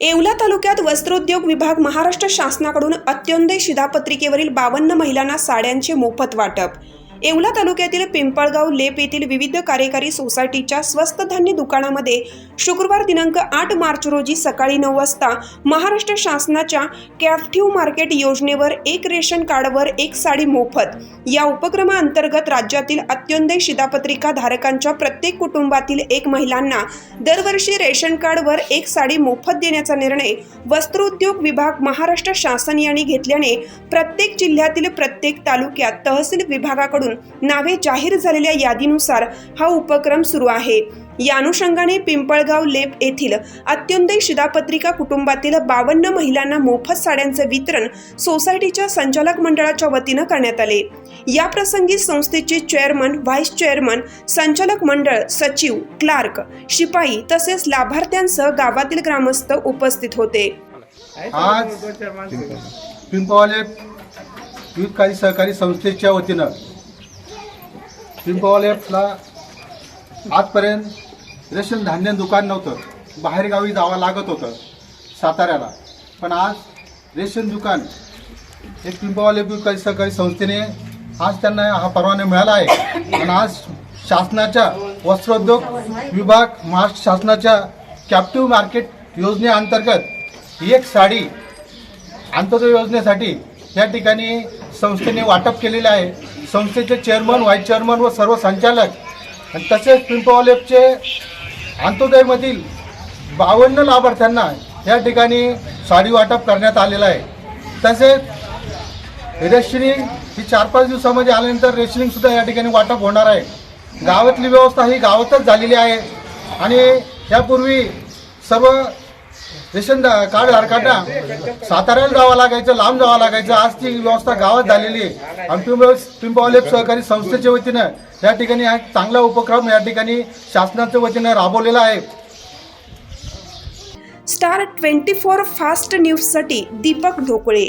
येवला तालुक्यात वस्त्रोद्योग विभाग महाराष्ट्र शासनाकडून अत्योदय शिधापत्रिकेवरील बावन्न महिलांना साड्यांचे मोफत वाटप. येवला तालुक्यातील पिंपळगाव लेप येथील विविध कार्यकारी सोसायटीच्या स्वस्त धान्य दुकानामध्ये शुक्रवार दिनांक आठ मार्च रोजी सकाळी नऊ वाजता महाराष्ट्र शासनाच्या कॅफ्टिव्ह मार्केट योजनेवर एक रेशन कार्डवर एक साडी मोफत. या उपक्रमाअंतर्गत राज्यातील अत्योदय शिधापत्रिका धारकांच्या प्रत्येक कुटुंबातील एक महिलांना दरवर्षी रेशन कार्डवर एक साडी मोफत देण्याचा निर्णय वस्त्रोद्योग विभाग महाराष्ट्र शासन यांनी घेतल्याने प्रत्येक जिल्ह्यातील प्रत्येक तालुक्यात तहसील विभागाकडून नावे जाहीर झालेल्या यादीनुसार हा उपक्रम सुरू आहे. या अनुषंगाने पिंपळगाव लेप येथील अत्योदय शिधापत्रिका कुटुंबातील बावन्न महिलांना मोफत साड्यांचं वितरण सोसायटीच्या संचालक मंडळाच्या वतीनं करण्यात आले. या प्रसंगी संस्थेचे चेअरमन व्हाईस चेअरमन संचालक मंडळ सचिव क्लार्क शिपाई तसेच लाभार्थ्यांसह गावातील ग्रामस्थ उपस्थित होते. आज पिंपवाले विविधकारी सहकारी संस्थेच्या वतीनं पिंपवालेला आजपर्यंत रेशन धान्य दुकान नव्हतं. बाहेरगावी जावं लागत होतं साताऱ्याला. पण आज रेशन दुकान हे पिंपवाले विविधकारी सहकारी संस्थेने आज त्यांना हा परवाना मिळाला आहे. आणि आज शासनाच्या वस्त्रोद्योग विभाग महाराष्ट्र शासनाच्या कॅप्टिव्ह मार्केट योजनेअंतर्गत एक साडी अंत्योदय योजनेसाठी या ठिकाणी संस्थेने वाटप केलेले आहे. संस्थेचे चेअरमन व्हाईस चेअरमन व सर्व संचालक आणि तसेच पिंपवालेपचे अंत्योदयमधील बावन्न लाभार्थ्यांना या ठिकाणी साडी वाटप करण्यात आलेलं आहे. तसेच रेशनिंग ही चार पाच दिवसामध्ये आल्यानंतर रेशनिंगसुद्धा या ठिकाणी वाटप होणार आहे. गावातली व्यवस्था ही गावातच झालेली आहे. आणि यापूर्वी सर्व रेशन कार्ड धारकांना साताऱ्याला जावं लागायचं लांब जावं लागायचं. आज ती व्यवस्था गावात झालेली आहे. आणि पिंपळ सहकारी संस्थेच्या वतीनं या ठिकाणी हा चांगला उपक्रम या ठिकाणी शासनाच्या वतीनं राबवलेला आहे. स्टार ट्वेंटी फोर फास्ट न्यूजसाठी दीपक ढोकळे.